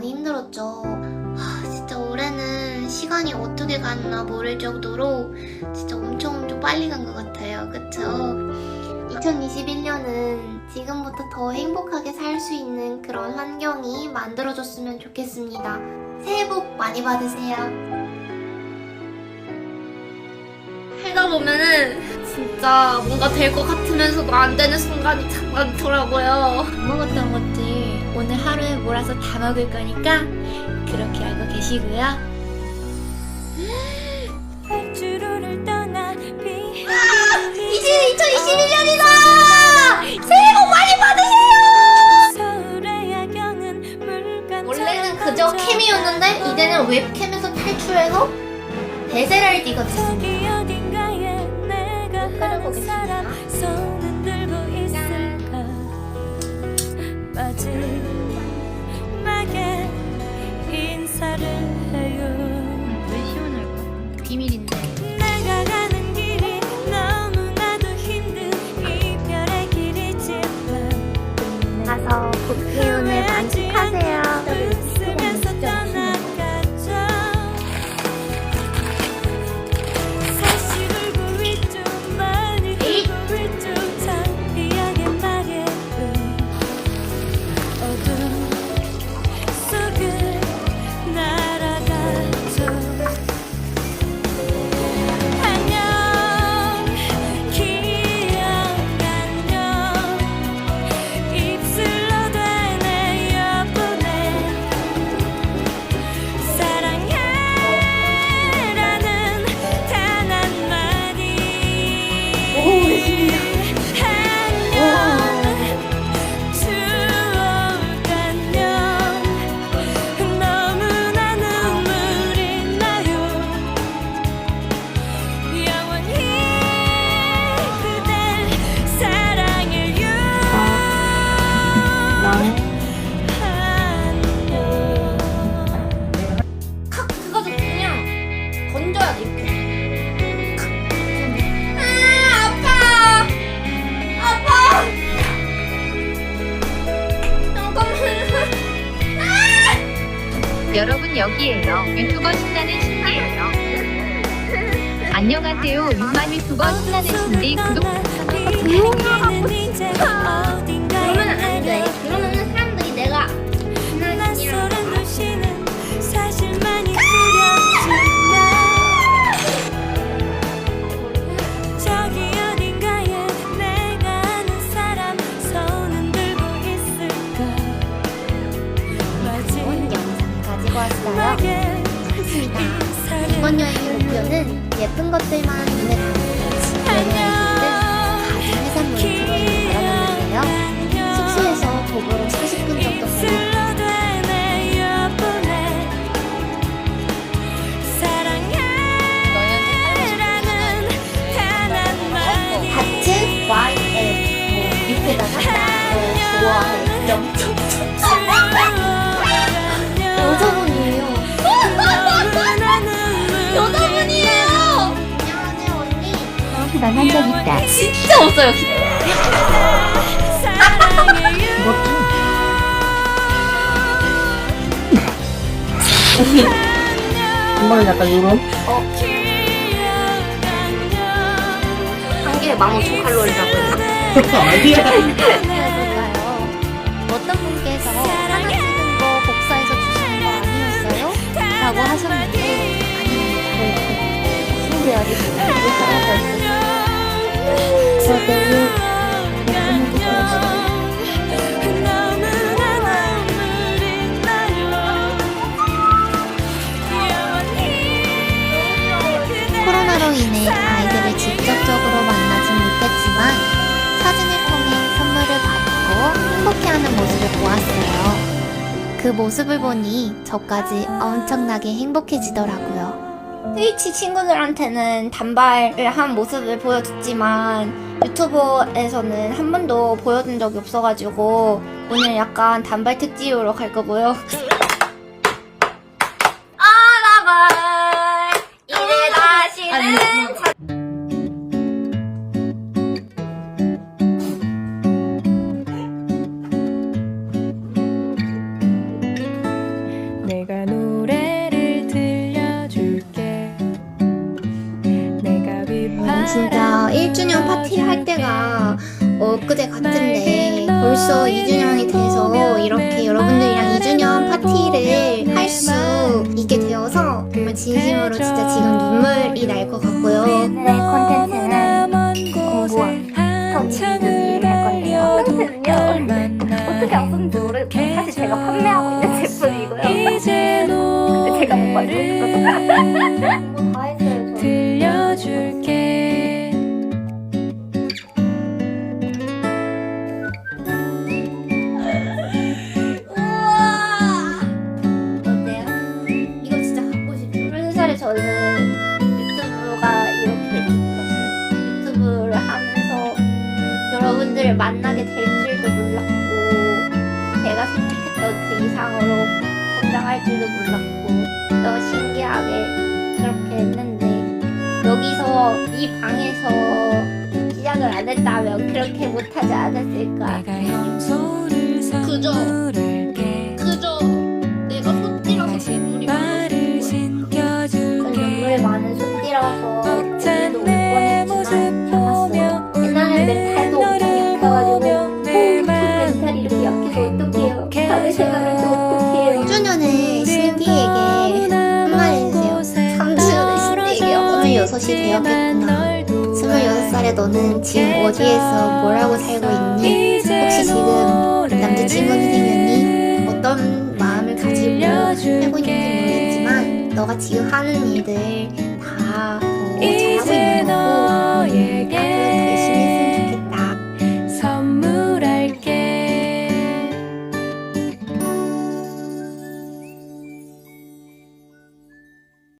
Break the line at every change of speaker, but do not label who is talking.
많이 힘들었죠. 하, 진짜 올해는 시간이 어떻게 갔나 모를 정도로 진짜 엄청 엄청 빨리 간 것 같아요. 그쵸? 2021년은 지금부터 더 행복하게 살 수 있는 그런 환경이 만들어졌으면 좋겠습니다. 새해 복 많이 받으세요. 살다 보면은 진짜 뭔가 될 것 같으면서도 안 되는 순간이 참 많더라고요.
안 먹었던 것들 오늘 하루에 몰아서 다 먹을 거니까 그렇게 알고 계시고요.
활주로를 떠나 비
이제 2021년이다! 새해 복 많이 받으세요!
서울의 야경은 물감
원래는 그저 캠이었는데 이제는 웹캠에서 탈출해서 베세라를 띠가 됐습니다. 못.
마지막에 인사를 해요
여러분 여기에요. 유튜버 신나는 신디예요. 안녕하세요. 육만 유튜버 신나는 신디 구독
이번 여행의 목표는 예쁜 것들만 눈에 담는 여행
난한적 있다.
진짜 없어요.
한번은 약간 요런
한 개에 15,000칼로리라고 했나?
아니야?
어떤 분께서 하나 찍은 거 복사해서 주시는 거 아니었어요? 라고 하셨는데 아닙니다. 신기하게 이게 하나가 있어요. 저 내일 예쁜이도 보여주세요. 코로나로 인해 아이들을 직접적으로 만나진 못했지만 사진을 통해 선물을 받고 행복해하는 모습을 보았어요. 그 모습을 보니 저까지 엄청나게 행복해지더라고요. 트위치 친구들한테는 단발을 한 모습을 보여줬지만 유튜브에서는 한 번도 보여준 적이 없어가지고 오늘 약간 단발 특집으로 갈 거고요. 1주년 파티 할 때가 엊그제 같은데 벌써 2주년이 돼서 이렇게 여러분들이랑 2주년 파티를 할 수 있게 되어서 정말 진심으로 진짜 지금 눈물이 날 것 같고요.
네, 콘텐츠는 공부와 터치를 할 건데요. 컨텐츠는요 어떻게 왔는지 모르겠어요. 사실 제가 판매하고 있는 제품이고요. 근데 제가 못 가지고 있어서
다 했어요. 저는. 들려줄게. 그 이상으로 성장할 줄도 몰랐고 너무 신기하게 그렇게 했는데 여기서 이 방에서 시작을 안 했다면 그렇게 못하지 않았을까 그죠? 26살에 너는 지금 어디에서 뭐라고 살고 있니? 혹시 지금 남자친구는 생겼니? 어떤 마음을 가지고 살고 있는지 모르겠지만 너가 지금 하는 일들 다